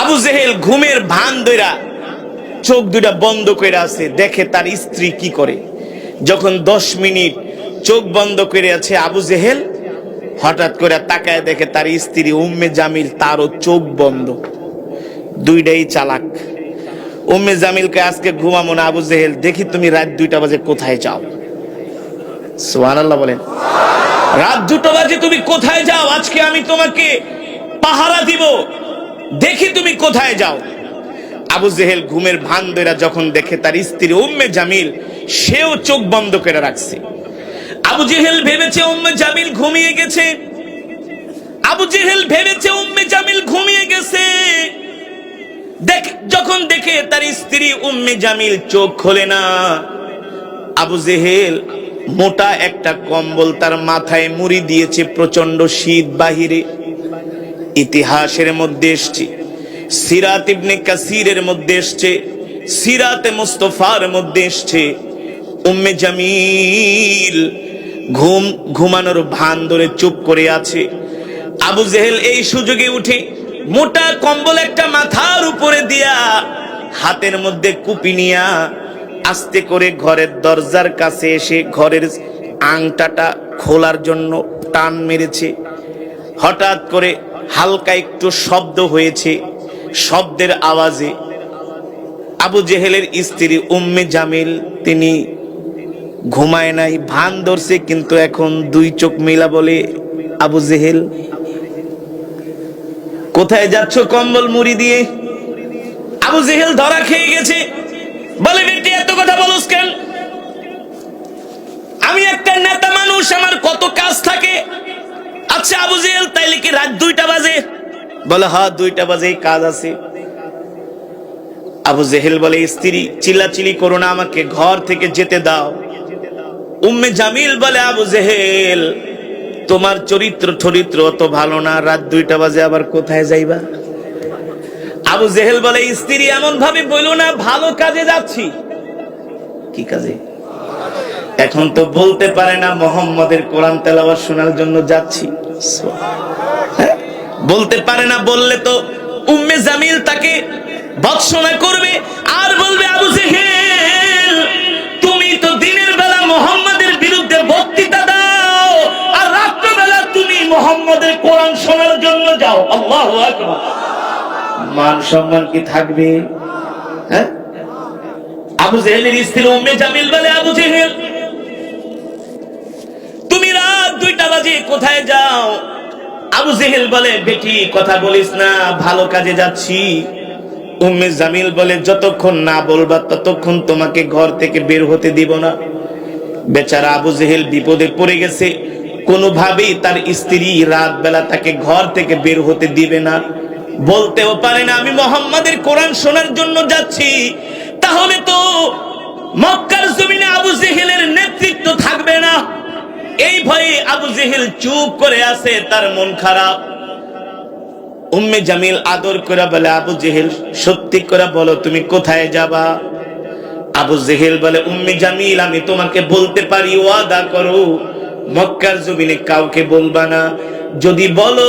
আবু জেহেল ঘুমের ভান দইরা চোখ দুটা বন্ধ করে আছে, দেখে তার স্ত্রী কি করে? যখন দশ মিনিট চোখ বন্ধ করে আছে আবু জেহেল, হঠাৎ করে তাকায় দেখে তার স্ত্রী উম্মে জামিল তারও চোখ বন্ধ। দুইটাই চালাক। উম্মে জামিলকে আজকে ঘুমামো না, আবু জেহেল, দেখি তুমি রাত দুইটা বাজে কোথায় যাও? সুবহানাল্লাহ বলেন। রাত দুটো বাজে তুমি কোথায় যাও? আজকে আমি তোমাকে পাহারা দিব। দেখি তুমি কোথায় যাও। আবু জেহেল ঘুমের ভান ধইরা যখন দেখে তার স্ত্রী উম্মে জামিল, সেও চোখ বন্ধ করে রাখছে। আবু জেহেল ভেবেছে উম্মে জামিল ঘুমিয়ে গেছে। আবু জেহেল ভেবেছে উম্মে জামিল ঘুমিয়ে গেছে। দেখ, যখন দেখে তার স্ত্রী উম্মে জামিল চোখ খোলে না, আবু জেহেল মোটা একটা কম্বল তার মাথায় মুড়ি দিয়েছে প্রচণ্ড শীত বাহিরে। ইতিহাসের মধ্যে এসছে, সিরাত ইবনে কাসিরের মধ্যে এসছে, সিরাতে মুস্তফার মধ্যে এসছে। উম্মে জামিল ঘুম, ঘুমানোর ভান ধরে চুপ করে আছে। আবু জেহেল এই সুযোগে উঠে মোটা কম্বল একটা মাথার উপরে দিয়া হাতের মধ্যে কুপি নিয়া আস্তে করে ঘরের দরজার কাছে এসে ঘরের আংটাটা খোলার জন্য টান মেরেছে। হঠাৎ করে হালকা একটু শব্দ হয়েছে, শব্দের আওয়াজে। আবু জেহেলের স্ত্রী উম্মে জামিল, তিনি ঘুমায় নাই, ভান ধরছে, কিন্তু এখন দুই চোখ মেলা বলে আবু জেহেল। কোথায় যাচ্ছ কম্বল মুড়ি দিয়ে? আবু জেহেল ধরা খেয়ে গেছে। বলে, বেটি, এত কথা বলস কেন? আমি একটা নেতা মানুষ, আমার কত কাজ থাকে। আচ্ছা আবু জেহেল, তাইলে কি রাত দুইটা বাজে? বলে হ্যাঁ দুইটা বাজে কাজ আছে। আবু জেহেল বলে, স্ত্রী চিল্লাচিলি করো না আমাকে, ঘর থেকে যেতে দাও। উম্মে জামিল বলে, আবু জেহেল, তোমার চরিত্র চরিত্র অত ভালো না, রাত দুইটা বাজে, আবার কোথায় যাইবা? আবু জেহেল বলে, স্ত্রী এমন ভাবে বইল না, ভালো কাজে যাচ্ছি। কি কাজে? এখন তো বলতে পারে না, মোহাম্মদের কোরআন তেলাওয়াত শোনার জন্য যাচ্ছি? বলতে পারে না, বললে তো উম্মে জামিল তাকে বৎসনা করবে আর বলবে, আবু জেহেল, তুমি তো দিনের বেলা মোহাম্মদের বিরুদ্ধে বক্তৃতা দাও আর রাত্রবেলা তুমি মোহাম্মদের কোরআন শোনার জন্য যাও। আল্লাহু মান সম্মান কি থাকবে? হ্যাঁ? আবু জেহেলের স্ত্রী উম্মে জামিল বলে, আবু জেহেল দুইটা কোথায় যাও? আবু জেহেল বলে, বেটি, কথা বলিস না, ভালো কাজে যাচ্ছি। উম্মে জামিল বলে, যতক্ষণ না বলবা, ততক্ষণ তোমাকে ঘর থেকে বের হতে দিব না। বেচারা আবু জেহেল বিপদে পড়ে গেছে। কোনোভাবেই তার স্ত্রী রাত বেলা তাকে ঘর থেকে বের হতে দিবে না। বলতেও পারে না, আমি মোহাম্মদের কোরআন শোনার জন্য যাচ্ছি। তাহলে তো মক্কার জমিনে আবু জেহেলের নেতৃত্ব থাকবে না। এই ভয়ে আবু জেহেল চুপ করে আছে, তার মন খারাপ। উম্মে জামিল আদর করে বলে, আবু জেহেল, সত্যি করে বলো, তুমি কোথায় যাবা? আবু জেহেল বলে, উম্মে জামিল, আমি তোমাকে বলতে পারি, ওয়াদা করো। মক্কার জমিনে কাউকে বলবা না। যদি বলো,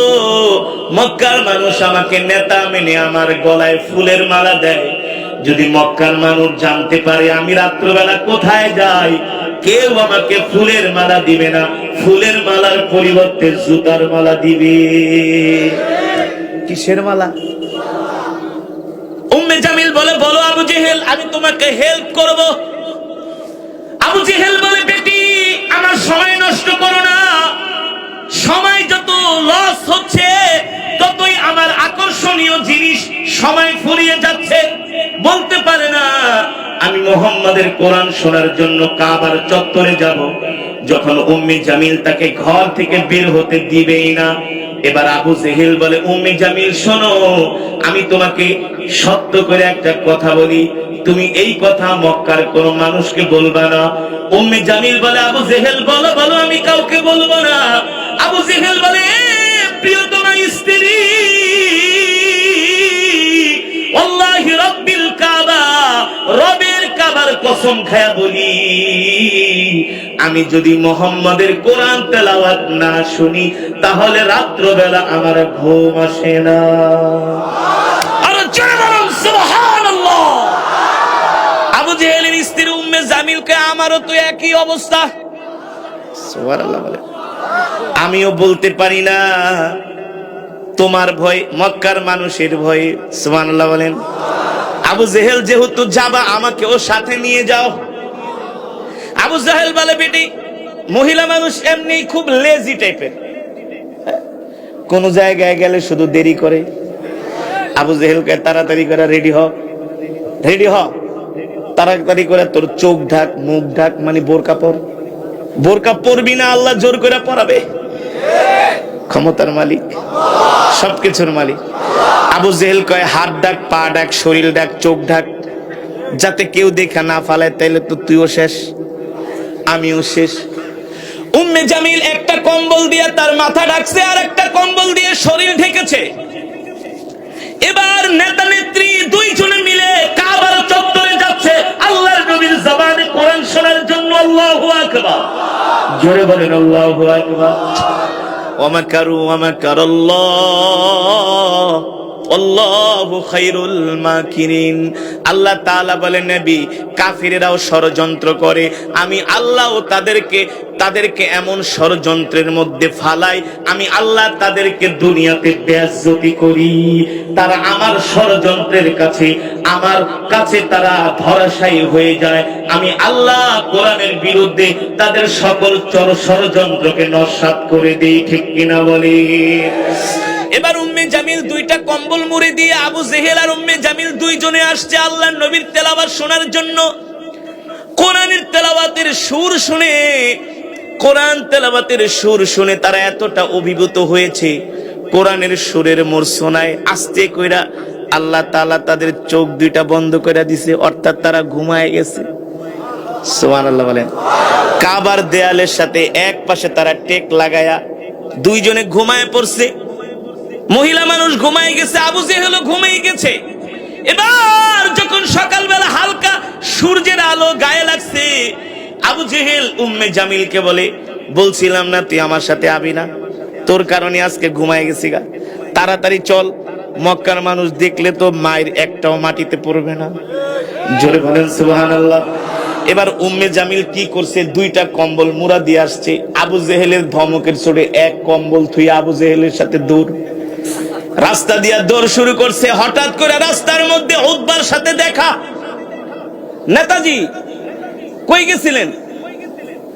মক্কার মানুষ আমাকে নেতা মেনে আমার গলায় ফুলের মালা দেয় যদি মক্কার মানুষ জানতে পারে আমি রাত্রবেলা কোথায় যাই কেউ আমাকে ফুলের মালা দিবে না। ফুলের মালার পরিবর্তে জুতার মালা দিবে। কিসের মালা? উম্মে জামিল বলে বলো আবু জেহেল আমি তোমাকে হেল্প করব। আবু জেহেল বলে বেটি আমার সময় নষ্ট করো না। সময় যত লস হচ্ছে ততই আমার আকর্ষণীয় জিনিস সময় ফুরিয়ে যাচ্ছে। বলতে পারে না আমি মোহাম্মদের কোরআন শোনার জন্য কাবার চত্বরে যাব যখন উম্মি জামিল তাকে ঘর থেকে বের হতে দিবেই না। এবার আবু জেহেল বলে উম্মি জামিল শোনো আমি তোমাকে সত্য করে একটা কথা বলি। তুমি এই কথা মক্কার কোন মানুষকে বলবা না। উম্মি জামিল বলে আবু জেহেল বলো বলো আমি কাউকে বলব না। আবু জেহেল বলে "এ, প্রিয়তমা স্ত্রী আল্লাহর কসম খায়া বলি, আমি যদি মোহাম্মদের কোরআন তেলাওয়াত না শুনি, তাহলে রাত্রবেলা আমার ঘুম আসে না। একই অবস্থা। আমিও বলতে পারি না, তোমার ভয় মক্কার মানুষের ভয় সুমান বলেন। আবু জেহেল যেহেতু যাবা, আমাকেও সাথে নিয়ে যাও। আবু জাহেল বলে, বেটি, মহিলা মানুষ এমনি খুব লেজি টাইপের কোন জায়গায় গেলে শুধু দেরি করে। আবু জেহেলকে তাড়াতাড়ি করে রেডি হ। রেডি হ। তাড়াতাড়ি করে তোর চোখ ঢাক, মুখ ঢাক মানে বোরকা পর। বোরকা পরবি না, আল্লাহ জোর করে পরাবে। ক্ষমতার মালিক, সবকিছুর মালিক। আবু জেহেল কয়, হাত ডাক, পা ডাক, শরীর ডাক, চোখ ডাক যাতে কেউ দেখা না ফালায়, তাইলে তো তুইও শেষ, আমিও শেষ। উম্মে জামিল একটা কম্বল দিয়ে তার মাথা ঢাকছে আর একটা কম্বল দিয়ে শরীর ঢেকেছে। এবার নেতা নেত্রী দুইজনে মিলে কাবার চত্বরে যাচ্ছে। আল্লাহর নবীর জবানে কোরআন শোনার জন্য আল্লাহু আকবার। জোরে বলেন আল্লাহু আকবার। ওয়ামাকারু ওয়ামাকারাল্লাহ আল্লাহু খাইরুল আল্লাহ তাআলা বলেন, নবী, কাফিরেরাও ষড়যন্ত্র করে। আমি আল্লাহ তাদেরকে তাদেরকে এমন ষড়যন্ত্রের মধ্যে ফালাই, আমি আল্লাহ তাদেরকে দুনিয়াতে বেয়াজ্জতি করি। তারা আমার ষড়যন্ত্রের কাছে, আমার কাছে তারা ধরাশায়ী হয়ে যায়। আমি আল্লাহ কোরআনের বিরুদ্ধে তাদের সকল চর ষড়যন্ত্রকে নস্বাত করে দেই, ঠিক কিনা বলে? এবার উম্মে জামিল দুইটা কম্বল মুড়ে দিয়ে আবু জেহেল আর উম্মে জামিল দুইজনে আসছে আল্লাহ নবীর তেলাওয়াত শোনার জন্য। কোরআনের তেলাওয়াতের সুর শুনে, কোরআন তেলাওয়াতের সুর শুনে তারা এতটা অভিভূত হয়েছে, কোরআনের সুরের মোর শোনায় আস্তে কইরা আল্লাহ তাআলা তাদের চোখ দুইটা বন্ধ করে দিছে, অর্থাৎ তারা ঘুমায় গেছে। সুবহানাল্লাহ বলেন। কাবার দেয়ালের সাথে এক পাশে তারা টেক লাগায়া দুইজনে ঘুমায় পড়ছে। মহিলা মানুষ ঘুমাই গেছে, আবু জেহেল ঘুমাই গেছে। এবার যখন সকালবেলা হালকা সূর্যের আলো গায়ে লাগছে, আবু জেহেল উম্মে জামিলকে বলে, বলছিলাম না, তুই আমার সাথে আবি না? তোর কারণে আজকে ঘুমায় গেছি গা। তাড়াতাড়ি চল, মক্কার মানুষ দেখলে তো মায়ের একটাও মাটিতে পড়বে না। জোরে বলেন, সুবহানাল্লাহ। এবার উম্মে জামিল কি করছে? দুইটা কম্বল মুড়া দিয়ে আসছে। আবু জেহেলের ধমকের চড়ে এক কম্বল থুই আবু জেহেলের সাথে দৌড়। রাস্তা দিয়া দৌড় শুরু করছে, হঠাৎ করে রাস্তার মধ্যে উদ্বার সাথে দেখা। নেতাজি, কই গেছিলেন?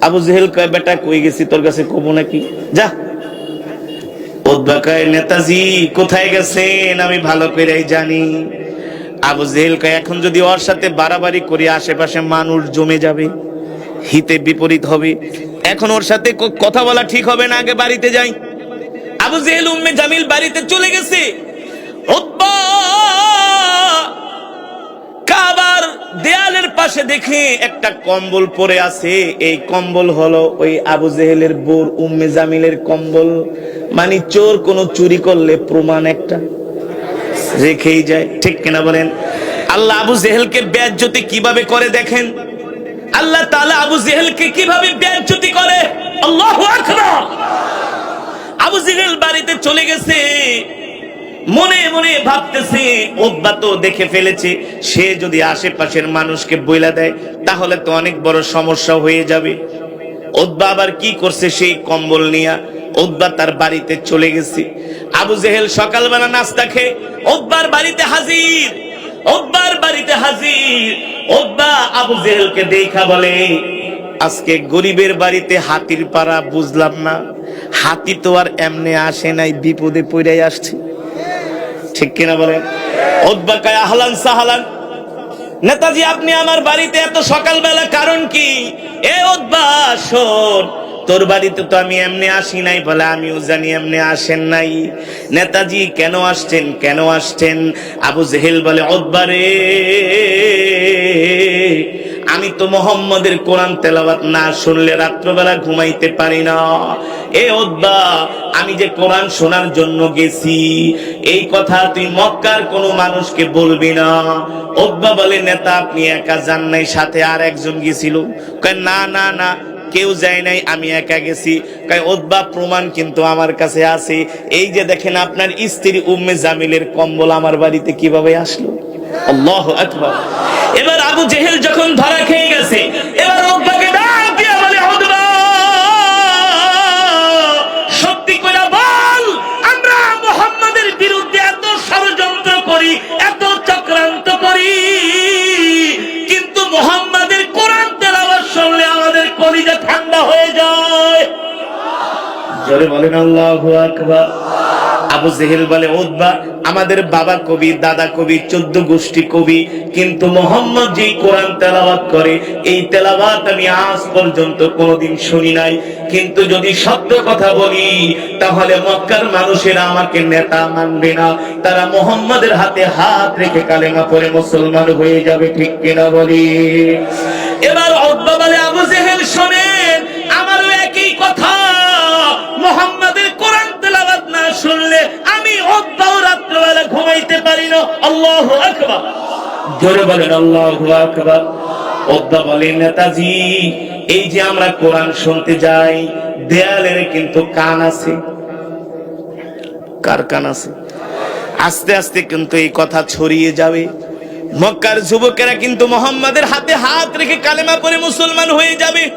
আবু জেহেল কয়, বেটা, কই গেছি? তোর কাছে কবো নাকি? যা। উদ্বা কয়, নেতাজি, কোথায় গেছেন? আমি ভালো করেই জানি। আবু জেহেল কয়, এখন যদি ওর সাথে বাড়াবাড়ি করি, আশেপাশে মানুষ জমে যাবে, হিতে বিপরীত হবে। এখন ওর সাথে কথা বলা ঠিক হবে না, আগে বাড়িতে যাই। আবু জেহেল উম্মে জামিল বাড়িতে চলে গেছে। কাবার দেয়ালের পাশে দেখে একটা কম্বল পরে আছে। এই কম্বল হলো ওই আবু জেহেলের বোর উম্মে জামিলের কম্বল। মানে চোর কোন চুরি করলে প্রমাণ একটা রেখেই যায়। ঠিক কিনা বলেন? আল্লাহ আবু জেহেলকে ব্যাজ্যতি কীভাবে করে দেখেন? আল্লাহ তালা আবু জেহেলকে কীভাবে ব্যাজ্যতি করে? আল্লাহু আকবার! বাড়িতে চলে গেছে। মনে মনে ভাবতেছে, ওব্বা তো দেখে ফেলেছে, সে যদি আশেপাশের মানুষকে বইলা দেয়, তাহলে তো অনেক বড় সমস্যা হয়ে যাবে। ওদ্বা আবার কি করছে সেই কম্বল নিয়া? ওদ্বা তার বাড়িতে চলে গেছে। আবু জেহেল সকালবেলা নাস্তা খেয়ে ওব্বার বাড়িতে হাজির। ওব্বার বাড়িতে হাজির। ওব্বা আবু জেহেলকে দেখা বলে, আজকে গরিবের বাড়িতে হাতির পাড়া বুঝলাম না। হাতি তো আর এমনি আসে নাই, বিপদে পড়ে আসছে। ঠিক কিনা বলেন? ওদ্বা কায় আহলান সাহালান। নেতাজি, আপনি আমার বাড়িতে এত সকালবেলা কারণ কি? এ ওদ্বা শোন, তোর বাড়িতে তো আমি এমনি আসি নাই বলে আমিও জানি এমনি আসেন নাই। নেতাজি, কেন আসছেন কেন আসছেন? আবু জেহেল বলে ওদ্বা আমি তো মোহাম্মদের কোরআন তেলাওয়াত না শুনলে রাত্রবেলা ঘুমাইতে পারি না। আমি যে কোরআন শোনার জন্য গেছি, এই কথা তুই মক্কার কোনো মানুষকে বলবি না। ওদ্বা বলে, নেতা, আপনি একা যান নাই, সাথে আর একজন গেছিল। না না না, কেউ যায় নাই, আমি একা গেছি। ওদ্বা প্রমাণ কিন্তু আমার কাছে আছে। এই যে দেখেন, আপনার স্ত্রী উম্মে জামিলের কম্বল আমার বাড়িতে কীভাবে আসলো? এবার আবু জেহেল যখন ধরা খেয়ে গেছে, এবার জোরে বলেন, আল্লাহু আকবার। আবু জেহেল বলে ওদবা আমাদের বাবা কবি, দাদা কবি, চোদ্দ গোষ্ঠী কবি, কিন্তু মোহাম্মদ যেই কোরআন তেলাওয়াত করে, এই তেলাওয়াত আমি আজ পর্যন্ত কোনোদিন শুনি নাই। কিন্তু যদি সত্য কথা বলি, তাহলে মক্কার মানুষেরা আমাকে নেতা মানবে না। তারা মোহাম্মদের হাতে হাত রেখে কালেমা পরে মুসলমান হয়ে যাবে, ঠিক কিনা বলি? এবার ওদবা বলে, আবু জেহেল, শোনেন শুনলে আমি অদ্দাও রাত্রবেলা ঘুমাইতে পারি না। আল্লাহ আকবার। জোরে বলেন, আল্লাহ আকবার। অদ্দা বলেন, নেতাজি, এই যে আমরা কোরআন শুনতে যাই, দেয়ালের কিন্তু কান আছে। কার কান আছে? আস্তে আস্তে কিন্তু এই কথা ছড়িয়ে যাবে। মক্কার যুবকেরা কিন্তু মোহাম্মদের হাতে হাত রেখে কালেমা পরে মুসলমান হয়ে যাবে।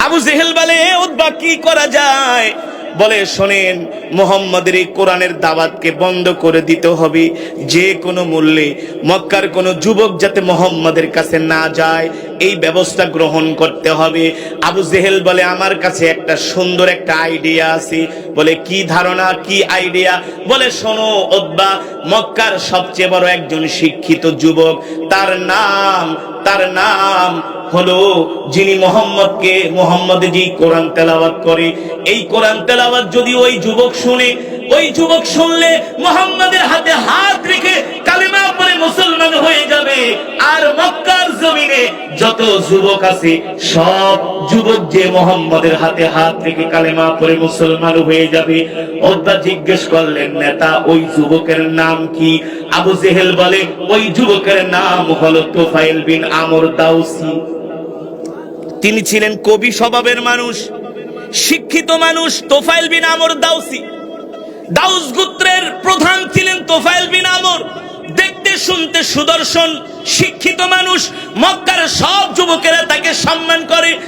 আবু জেহেল বলে, "এ উদ্বা, কি করা যায়? বলে, শোনেন, মোহাম্মদের এই কোরআনের দাওয়াতকে বন্ধ করে দিতে হবে। যে কোনো মূল্যে মক্কার কোনো যুবক যাতে মোহাম্মদের কাছে না যায়, এই ব্যবস্থা গ্রহণ করতে হবে। আবু জেহেল বলে, আমার কাছে একটা সুন্দর একটা আইডিয়া আছে। বলে, কি ধারণা, কি আইডিয়া? বলে, শোনো ওদ্বা মক্কার সবচেয়ে বড় একজন শিক্ষিত যুবক, তার নাম তার নাম হলো যিনি মোহাম্মদকে মোহাম্মদ জি কোরআন তেলাওয়াত করে। এই কোরআন তেলাওয়াত যদি ওই যুবক শুনে, ওই যুবক শুনলে মোহাম্মদের হাতে হাত রেখে কালিমা পরে মুসলমান হয়ে যাবে। আর মক্কার জমিনে যত যুবক আছে, সব যুবক যে মোহাম্মদের হাতে হাত রেখে কালেমা পরে মুসলমান হয়ে যাবে। ওদ্দা জিজ্ঞেস করলেন, নেতা, ওই যুবকের নাম কি? আবু জেহেল বলে, ওই যুবকের নাম হলো তোফাইল বিন আমর দাউসি। তিনি ছিলেন কবি স্বভাবের মানুষ, শিক্ষিত মানুষ তোফাইল বিন আমর দাউসি। দাউস গোত্রের প্রধান ছিলেন তোফাইল বিন আমর। দেখতে, শুনতে, সুদর্শন, শিক্ষিত মানুষ, মক্কার সব যুবকেরা তাকে সম্মান করে।